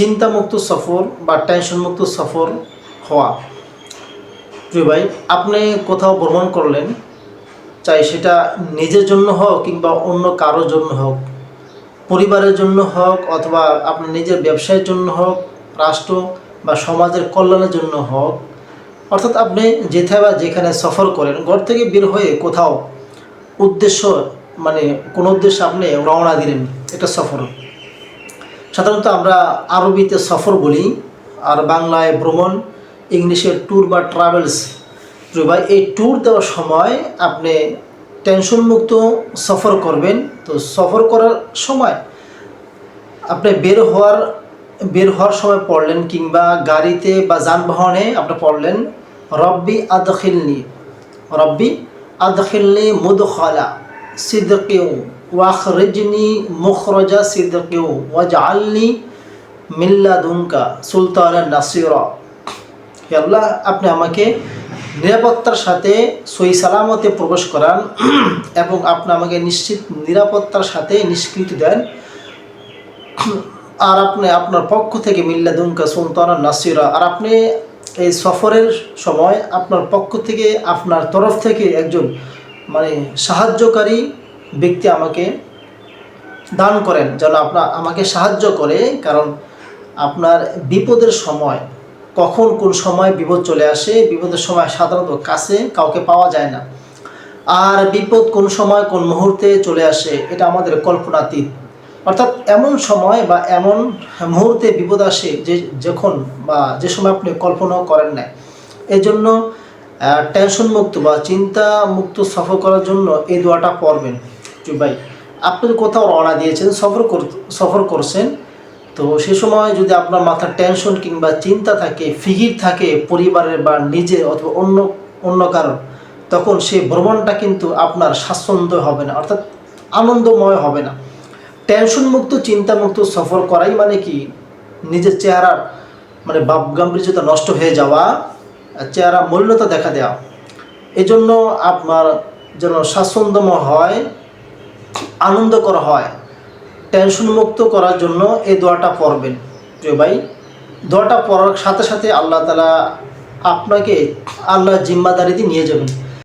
চিন্তামুক্ত সফর বা টেনশনমুক্ত সফর হওয়া। প্রিয় ভাই, আপনি কোথাও ভ্রমণ করলেন, চাই সেটা নিজের জন্য হোক কিংবা অন্য কারোর জন্য হোক, পরিবারের জন্য হোক অথবা আপনার নিজের ব্যবসায়ের জন্য হোক, রাষ্ট্র বা সমাজের কল্যাণের জন্য হোক, অর্থাৎ আপনি যেথায় বা যেখানে সফর করেন, ঘর থেকে বের হয়ে কোথাও উদ্দেশ্য মানে কোনো উদ্দেশ্যে আপনি রওনা দিলেন, এটা সফর সাধারণত আমরা আরবিতে সফর বলি, আর বাংলায় ভ্রমণ, ইংলিশে ট্যুর বা ট্রাভেলস। বা এই ট্যুর দেওয়ার সময় আপনি টেনশন মুক্ত সফর করবেন। তো সফর করার সময় আপনি বের হওয়ার বের হওয়ার সময় পড়লেন কিংবা গাড়িতে বা যানবাহনে আপনি পড়লেন, রব্বি আদখিলনি রব্বি আদখিলনি মুদখালা সিদ্দিউ ওয়াখরিজনি মুখরজা সিদ্দিউ ওয়াজআলনি মিল্লাদুনকা সুলতানা নাসিরা হে আল্লাহ, আপনি আমাকে নিরাপত্তার সাথে সই সালামতে প্রবেশ করান এবং আপনি আমাকে নিশ্চিত নিরাপত্তার সাথে নিষ্কৃতি দেন। আর আপনি আপনার পক্ষ থেকে মিল্লাদুনকা সুলতানা নাসিরা। আর আপনি এই সফরের সময় আপনার পক্ষ থেকে, আপনার তরফ থেকে একজন মানে সাহায্যকারী ব্যক্তি আমাকে দান করেন, যেন আপনার আমাকে সাহায্য করে, কারণ আপনার বিপদের সময়, কখন কোন সময় বিপদ চলে আসে, বিপদের সময় সাধারণত কাছে কাউকে পাওয়া যায় না। আর বিপদ কোন সময়, কোন মুহূর্তে চলে আসে, এটা আমাদের কল্পনাতীত। অর্থাৎ এমন সময় বা এমন মুহূর্তে বিপদ আসে, যে যখন বা যে সময় আপনি কল্পনাও করেন না এই জন্য টেনশন মুক্ত বা চিন্তা মুক্ত সফর করার জন্য এই দোয়াটা পড়বেন। ভাই, আপনি কোথাও রওনা দিয়েছেন, সফর কর, সফর করছেন। তো সে সময় যদি আপনার মাথার টেনশন কিংবা চিন্তা থাকে, ফিকির থাকে পরিবারের বা নিজের অথবা অন্য অন্য কারণ তখন সেই ভ্রমণটা কিন্তু আপনার স্বাচ্ছন্দ্য হবে না, অর্থাৎ আনন্দময় হবে না। টেনশন মুক্ত চিন্তামুক্ত সফর করাই মানে কি? নিজের চেহারার মানে বাপ গাম্ভীর্যতা নষ্ট হয়ে যাওয়া চেহারা মূল্যতা দেখা দেওয়া। এজন্য আপনার যেন স্বাচ্ছন্দ্যময় হয় আনন্দ করা হয়। টেনশন মুক্ত করার জন্য এই দোয়াটা পড়বেন। প্রিয় ভাই, দোয়াটা পড়ার সাথে সাথে আল্লাহ তালা আপনাকে আল্লাহ জিম্মাদারিতে নিয়ে যাবেন।